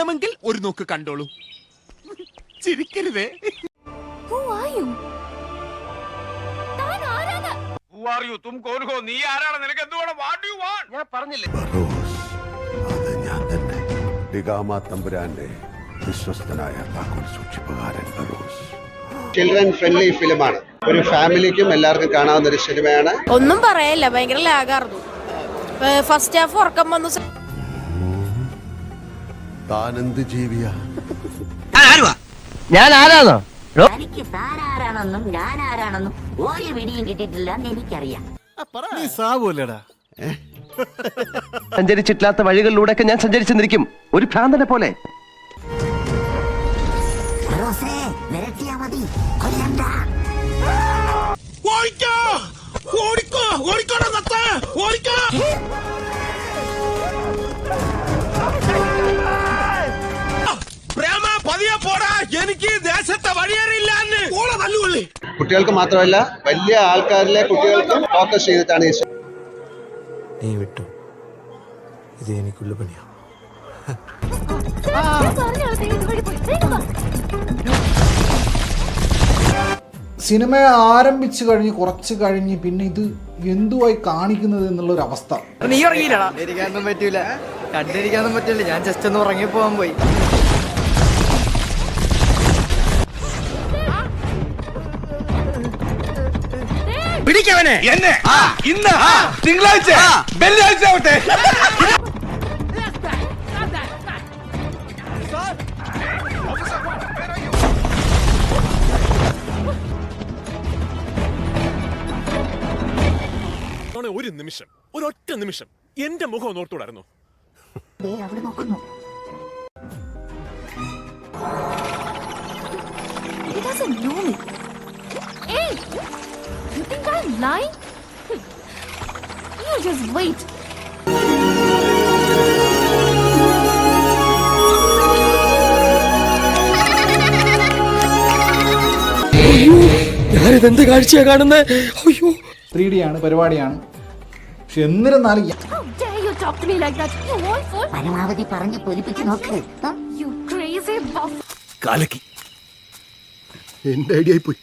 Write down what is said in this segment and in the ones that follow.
വേണമെങ്കിൽ ഒരു നോക്ക് കണ്ടോളൂ. ചിരിക്കരുതേ. അത് ഞാൻ തന്നെ. ഡിഗാമ തമ്പുരാന്റെ വിശ്വസ്തനായ താക്കോൽ സൂക്ഷിപ്പുകാരൻ റോസ് ചിൽഡ്രൻ ഫ്രണ്ട്ലി ഫിലിമാണ് ഒരു ഫാമിലിക്കും എല്ലാവർക്കും കാണാവുന്ന ഒരു സിനിമയാണ്. ഒന്നും പറയല്ല ഭയങ്കര ലാഗായിരുന്നു. ഫസ്റ്റ് ഹാഫ് ഉറക്കം വന്നു. സ- താനെന്ത് ജീവിയാ? ഞാൻ ആരാണോ എനിക്ക് താൻ ആരാണെന്നും ഞാൻ ആരാണെന്നും ഒരു പിടിയും കിട്ടിയിട്ടില്ല എന്ന് എനിക്കറിയാം സഞ്ചരിച്ചിട്ടില്ലാത്ത വഴികളിലൂടെയൊക്കെ ഞാൻ സഞ്ചരിച്ചെന്നിരിക്കും. ഒരു ഭ്രാന്തനെ പോലെ. ഓടിക്കോ ഓടിക്കോ. ഓടിക്കോടാ ഓടിക്കോ. കുട്ടികൾക്ക് മാത്രമല്ല വലിയ ആൾക്കാരിലെ കുട്ടികൾക്കും ഫോക്കസ് ചെയ്തിട്ടാണ് ഈ സിനിമ നീ വിട്ടു. ഇത് എനിക്കുള്ള പണിയാ. ഞാൻ പറഞ്ഞ ആളെ തേടി ഇതുവഴി പോയി. വേഗം വാ. സിനിമ ആരംഭിച്ചു കഴിഞ്ഞ് കുറച്ച് കഴിഞ്ഞ് പിന്നെ ഇത് എന്തുവായി കാണിക്കുന്നത് എന്നുള്ള ഒരു അവസ്ഥ. നീ കണ്ടിരിക്കാനൊന്നും പറ്റൂല. കണ്ടിരിക്കാനൊന്നും പറ്റില്ല ഞാൻ ജസ്റ്റ് ഒന്ന് ഉറങ്ങി പോകാൻ പോയി. പിടിക്കവനെ എന്നെ? ഇന്ന്? തിങ്കളാഴ്ച? വെള്ളിയാഴ്ച ആവട്ടെ. ഒരു നിമിഷം ഒരൊറ്റ നിമിഷം എന്റെ മുഖം ഒന്ന് ഓർത്തുകൂടായിരുന്നു. അവിടെ നോക്കുന്നു. He doesn't know me. I'm lying? You just wait. ഞാനിതെന്ത് കാഴ്ചയാ കാണുന്നേ അയ്യോ ത്രീ ഡി ആണ് പരിപാടിയാണ് പക്ഷെ എന്നിരുന്നാലും How dare you talk to me like that? You want food? പരമാവധി പറഞ്ഞ് പൊലിപ്പിച്ച് നോക്ക് You crazy buff. കാലക്കി എന്റെ ഐഡിയ പോയി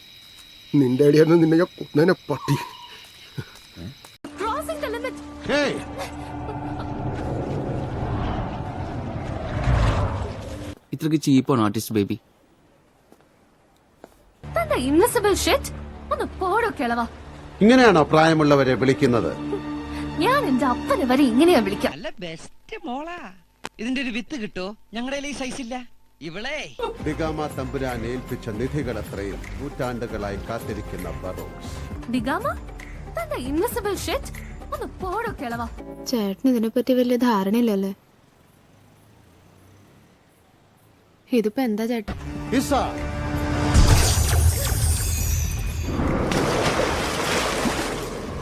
നിന്റെ അടിയായിരുന്നു നിന്നെ ഞാൻ കൊന്നേനെ പട്ടി Crossing the limit. ഇത്രക്ക് ചീപ്പാണ് ആർട്ടിസ്റ്റ് ബേബി. തന്റെ ഇൻവിസിബിൾ ഷെറ്റ് ഒന്ന് പോടോ കിളവ. ഇങ്ങനെയാണോ പ്രായമുള്ളവരെ വിളിക്കുന്നത്? ഞാൻ എന്റെ അപ്പനെ വരെ ഇങ്ങനെയാ വിളിക്കാം. നല്ല ബെസ്റ്റ് മോളാ. ഇതിന്റെ ഒരു വിത്ത് കിട്ടോ? ഞങ്ങളുടെ ഈ സൈസ് ഇല്ല. ഇവളെ. ഡിഗാമ തമ്പുരാൻ ഏൽപ്പിച്ച നിധികളത്രയും നൂറ്റാണ്ടുകളായി കാത്തിരിക്കുന്ന ബറോസ് ഡിഗാമ തന്റെ ഇൻവിസിബിൾ ഷെറ്റ് ഒന്ന് പോടോ കിളവ ചേട്ടന് ഇതിനെപ്പറ്റി വലിയ ധാരണയില്ലല്ലേ? ഇതിപ്പോ എന്താ ചേട്ടാ ഇസ.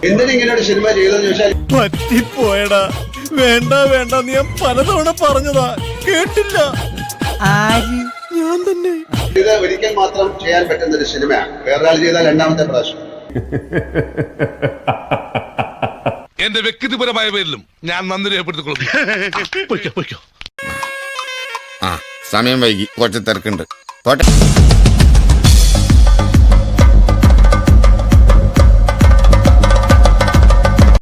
എന്തിനാ ഇങ്ങനെ ഒരു സിനിമ ചോദിച്ചാൽ പറ്റിപ്പോയടാ. വേണ്ട വേണ്ട നീ ഞാൻ പലതവണ പറഞ്ഞതാ. കേട്ടില്ല. ഞാൻ തന്നെ. ഇത് ഒരിക്കൽ മാത്രം ചെയ്യാൻ പറ്റുന്ന ഒരു സിനിമയാണ്. വേറൊരാൾ ചെയ്താൽ രണ്ടാമത്തെ പ്രാവശ്യം. എന്റെ വ്യക്തിപരമായ പേരിലും ഞാൻ നന്ദി രേഖപ്പെടുത്തിക്കൊള്ളുന്നു. ആ സമയം വൈകി. കുറച്ച് തിരക്കുണ്ട്. പോട്ടെ.